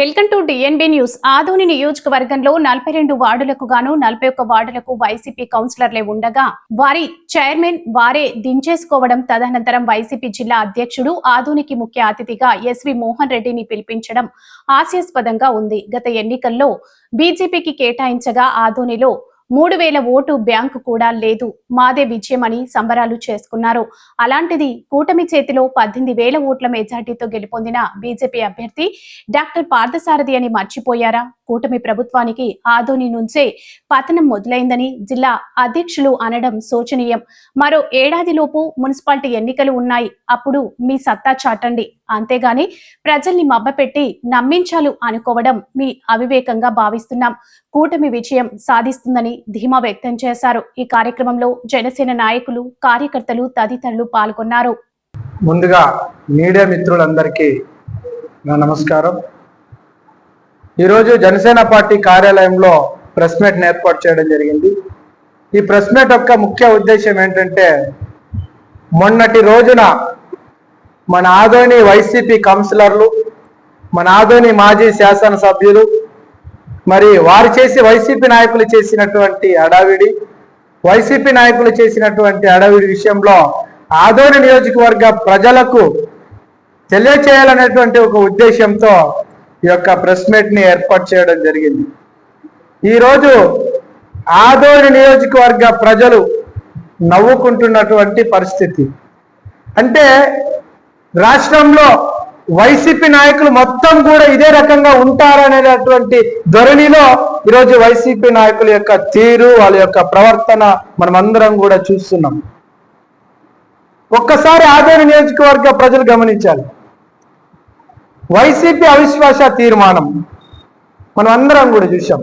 Welcome to DNB news Adoni నియోజకవర్గంలో నలభై రెండు వార్డులకు గాను నలభై ఒక్క వార్డులకు వైసీపీ కౌన్సిలర్లే ఉండగా వారి చైర్మన్ వారే దించేసుకోవడం తదనంతరం వైసీపీ జిల్లా అధ్యక్షుడు ఆదోనికి ముఖ్య అతిథిగా ఎస్వి మోహన్ రెడ్డిని పిలిపించడం హాస్యాస్పదంగా ఉంది. గత ఎన్నికల్లో బీజేపీకి కేటాయించగా ఆదోనిలో మూడు వేల ఓటు బ్యాంకు కూడా లేదు. మాదే విజయమని సంబరాలు చేసుకున్నారు. అలాంటిది కూటమి చేతిలో పద్దెనిమిది వేల ఓట్ల మెజార్టీతో గెలుపొందిన బీజేపీ అభ్యర్థి డాక్టర్ పార్థసారథి అని మర్చిపోయారా? కూటమి ప్రభుత్వానికి ఆదోని నుంచే పతనం మొదలైందని జిల్లా అధ్యక్షులు అనడం శోచనీయం. మరో ఏడాదిలోపు మున్సిపాలిటీ ఎన్నికలు ఉన్నాయి. అప్పుడు మీ సత్తా చాటండి. అంతేగాని ప్రజల్ని మబ్బపెట్టి నమ్మించాలు అనుకోవడం మీ అవివేకంగా భావిస్తున్నాం. కూటమి విజయం సాధిస్తుందని ధీమా వ్యక్తం చేశారు. ఈ కార్యక్రమంలో జనసేన నాయకులు కార్యకర్తలు తదితరులు పాల్గొన్నారు. ముందుగా మీడియా మిత్రులందరికీ నా నమస్కారం. ఈరోజు జనసేన పార్టీ కార్యాలయంలో ప్రెస్ మీట్ని ఏర్పాటు చేయడం జరిగింది. ఈ ప్రెస్ మీట్ యొక్క ముఖ్య ఉద్దేశం ఏంటంటే మొన్నటి రోజున మన ఆదోని వైసీపీ కౌన్సిలర్లు మన ఆదోని మాజీ శాసనసభ్యులు మరి వారు చేసి వైసీపీ నాయకులు చేసినటువంటి అడావిడి వైసీపీ నాయకులు చేసినటువంటి అడావిడి విషయంలో ఆదోని నియోజకవర్గ ప్రజలకు తెలియచేయాలనేటువంటి ఒక ఉద్దేశంతో ఈ యొక్క ప్రెస్ మీట్ని ఏర్పాటు చేయడం జరిగింది. ఈరోజు ఆదోని నియోజకవర్గ ప్రజలు నవ్వుకుంటున్నటువంటి పరిస్థితి. అంటే రాష్ట్రంలో వైసీపీ నాయకులు మొత్తం కూడా ఇదే రకంగా ఉంటారనేటటువంటి ధోరణిలో ఈరోజు వైసీపీ నాయకుల యొక్క తీరు వాళ్ళ యొక్క ప్రవర్తన మనమందరం కూడా చూస్తున్నాం. ఒక్కసారి ఆదోని నియోజకవర్గ ప్రజలు గమనించాలి. వైసీపీ అవిశ్వాస తీర్మానం. మనం అందరం కూడా చూసాం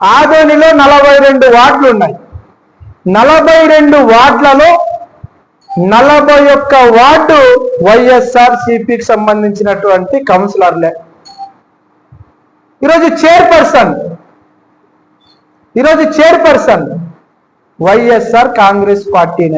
ఆదోనిలో నలభై రెండు వార్డులు ఉన్నాయి. నలభై రెండు వార్డులలో నలభై ఒక్క వార్డు వైఎస్ఆర్ సిపికి సంబంధించినటువంటి కౌన్సిలర్లే. ఈరోజు చైర్పర్సన్ ఈరోజు చైర్పర్సన్ వైఎస్ఆర్ కాంగ్రెస్ పార్టీనే.